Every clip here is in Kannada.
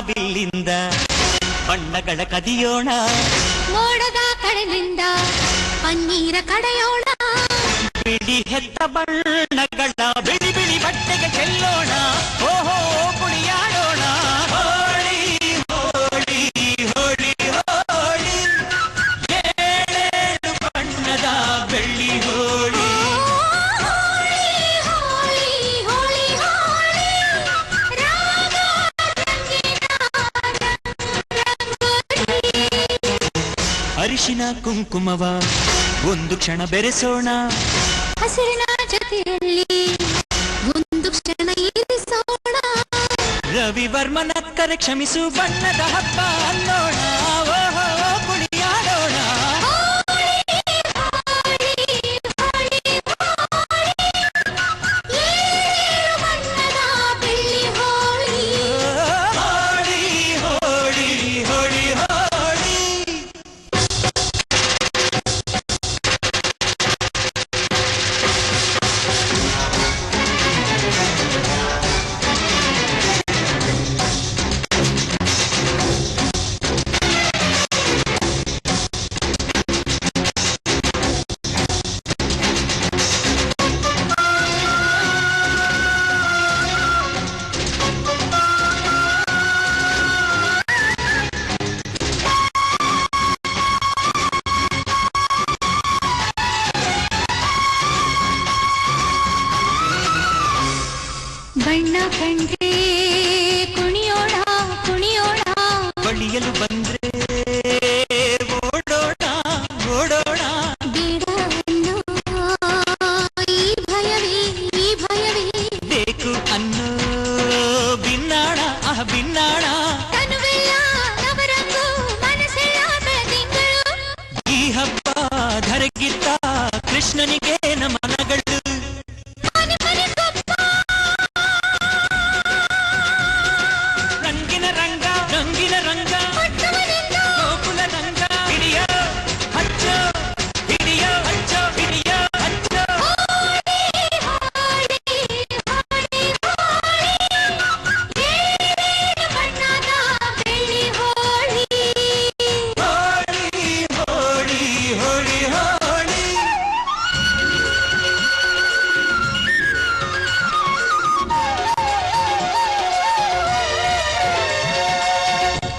ಬಿಲ್ಲಿಂದ. ಬಣ್ಣಗಳ ಕದಿಯೋಣ. ಮೋಡದ ಕಡಲಿಂದ ಪನ್ನೀರ ಕಡೆಯೋಣ. ಬಿಳಿ ಹೆತ್ತ ಬಣ್ಣಗಳ ಬಿಳಿ ಬಿಳಿ ಬಟ್ಟೆಗೆ ಚೆಲ್ಲೋಣ. ಓಹೋ ಅರಿಶಿನ ಕುಂಕುಮವ. ಒಂದು ಕ್ಷಣ ಬೆರೆಸೋಣ. ಹಸಿರಿನ ಜೊತೆಯಲ್ಲಿ ಒಂದು ಕ್ಷಣ ಇರಿಸೋಣ. ರವಿವರ್ಮನಕ್ಕರೆ ಕ್ಷಮಿಸು ಬಣ್ಣದ ಹಬ್ಬ ಅನ್ನೋಣ. கண்டே குணியோடா குணியோடா வழியலு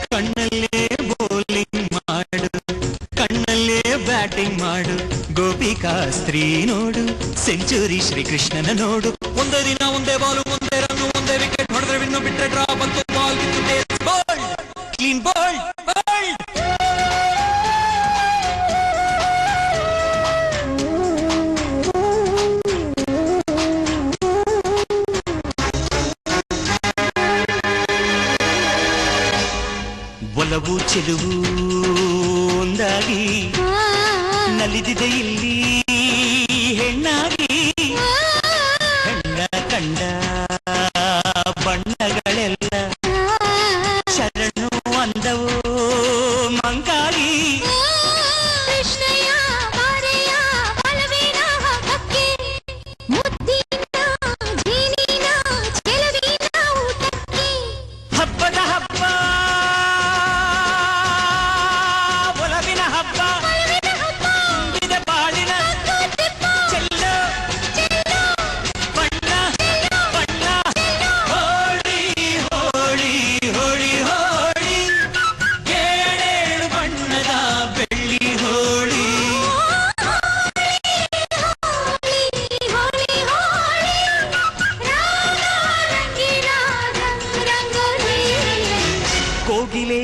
ಕಣ್ಣಲ್ಲೇ ಬೌಲಿಂಗ್ ಮಾಡು ಕಣ್ಣಲ್ಲೇ ಬ್ಯಾಟಿಂಗ್ ಮಾಡು ಗೋಪಿಕಾ ಸ್ತ್ರೀ ನೋಡು ಸೆಂಚುರಿ ಶ್ರೀಕೃಷ್ಣನ ನೋಡು ಚೆಲುವು ಒಂದಾಗಿ ನಲಿದಿದೆ ಇಲ್ಲಿ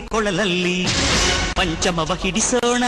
ಕೊಳಲಲ್ಲಿ ಪಂಚಮವ ಹಿಡಿಸೋಣ.